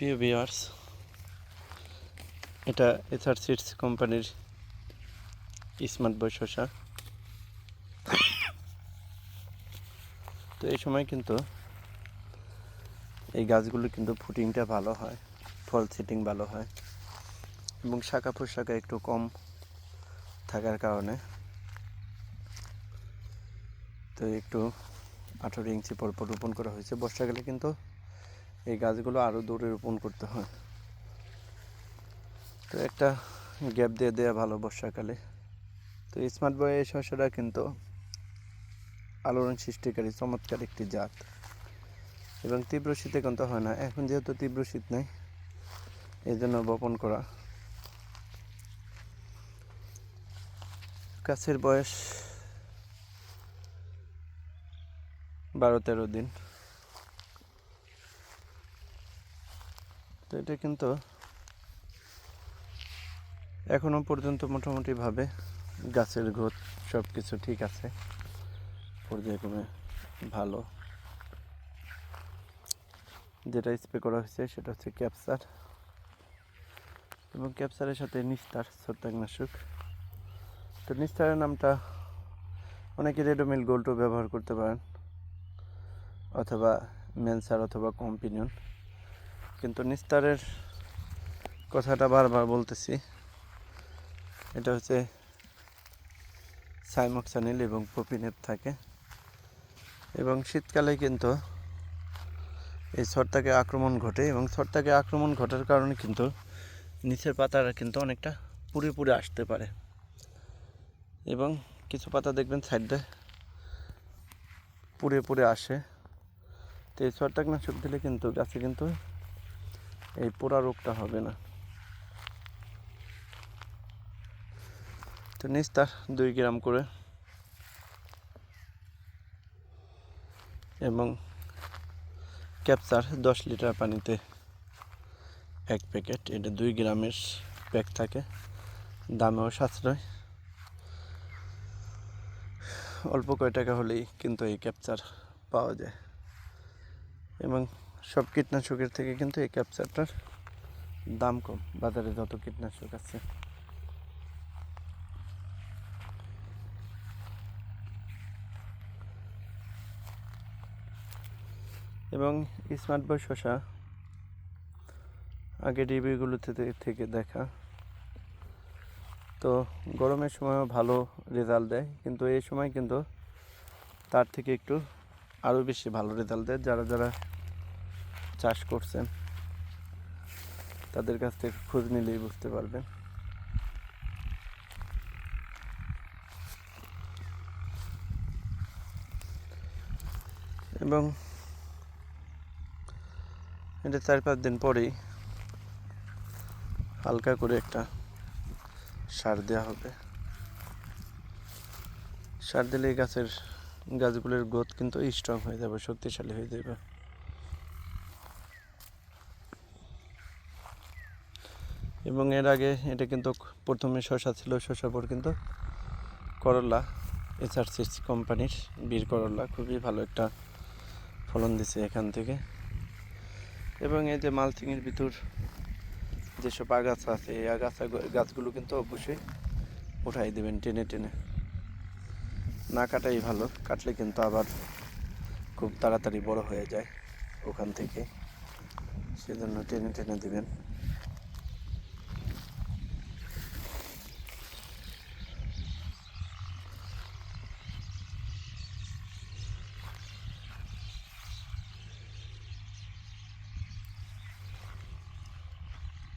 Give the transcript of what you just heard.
প্রিয় ভিউয়ার্স এটা S R seeds কোম্পানির স্মার্ট বয় শসা। তো এই সময় কিন্তু এই গাছগুলো কিন্তু ফুটিংটা ভালো হয়, ফল সিটিং ভালো হয় এবং শাখা প্রশাখা একটু কম থাকার কারণে। তো একটু আঠেরো ইঞ্চি পর পর রোপণ করা হয়েছে। বর্ষাকালে কিন্তু এই গাছগুলো আরও দূরে রোপণ করতে হয়। তো একটা গ্যাপ দিয়ে দেওয়া ভালো বর্ষাকালে। তো স্মার্ট বয় এই শস্যটা কিন্তু আলোড়ন সৃষ্টিকারী, চমৎকার একটি জাত। এবং তীব্র শীতে কিন্তু হয় না। এখন যেহেতু তীব্র শীত নেই এই জন্য বপন করা। গাছের বয়স বারো তেরো দিন। তো এটা কিন্তু এখনও পর্যন্ত মোটামুটিভাবে গাছের গ্রোথ সব কিছু ঠিক আছে। পর্যায়ক্রমে ভালো। যেটা স্প্রে করা হয়েছে সেটা হচ্ছে ক্যাপসার এবং ক্যাপসারের সাথে নিস্তার, ছত্রাকনাশক। তো নিস্তারের নামটা অনেকে রেডোমিল গোল্ডও ব্যবহার করতে পারেন। অথবা মেনসার অথবা কম্পিনিয়ন। কিন্তু নিস্তারের কথাটা বারবার বলতেছি। এটা হচ্ছে সাইমক্সানিল এবং পপিনেপ থাকে। এবং শীতকালে কিন্তু এই ছত্রাকে আক্রমণ ঘটে এবং ছত্রাকে আক্রমণ ঘটার কারণে কিন্তু নিচের পাতারা কিন্তু অনেকটা পুড়ে পুড়ে আসতে পারে। এবং কিছু পাতা দেখবেন সাইডে পুড়ে পুড়ে আসে। তো এই ছত্রাকনাশক দিলে কিন্তু গাছে কিন্তু এই পোড়া রোগটা হবে না। তো নিস্তার দুই গ্রাম করে এবং ক্যাপচার দশ লিটার পানিতে এক প্যাকেট। এটা দুই গ্রামের প্যাক থাকে, দামেও সাশ্রয়। অল্প কয় টাকা হলেই কিন্তু এই ক্যাপচার পাওয়া যায়। এবং সব কীটনাশকের থেকে কিন্তু এই ক্যাপচারটার দাম কম, বাজারে যত কীটনাশক আছে। এবং স্মার্ট বয় শসা, আগে রিভিউগুলোতে থেকে দেখা। তো গরমের সময়ও ভালো রেজাল্ট দেয়, কিন্তু এই সময় কিন্তু তার থেকে একটু আরও বেশি ভালো রেজাল্ট দেয়। যারা যারা চাষ করছেন, তাদের কাছ থেকে খোঁজ নিলেই বুঝতে পারবেন। এবং এটা চার পাঁচ দিন পরেই হালকা করে একটা সার দেওয়া হবে। সার দিলে গাছের, গাছগুলোর গ্রোথ কিন্তু স্ট্রং হয়ে যাবে, শক্তিশালী হয়ে যাবে। এবং এর আগে এটা কিন্তু প্রথমে শশা ছিল শশা পর কিন্তু করলা এসআর সিক্স কোম্পানির বীর করলা। খুবই ভালো একটা ফলন দিছে এখান থেকে। এবং এই যে মালচিংয়ের ভিতর যেসব আগাছা আছে, এই আগাছা গাছগুলো কিন্তু অবশ্যই উঠাই দেবেন টেনে টেনে। না কাটাই ভালো, কাটলে কিন্তু আবার খুব তাড়াতাড়ি বড় হয়ে যায় ওখান থেকে। সেজন্য টেনে টেনে দিবেন।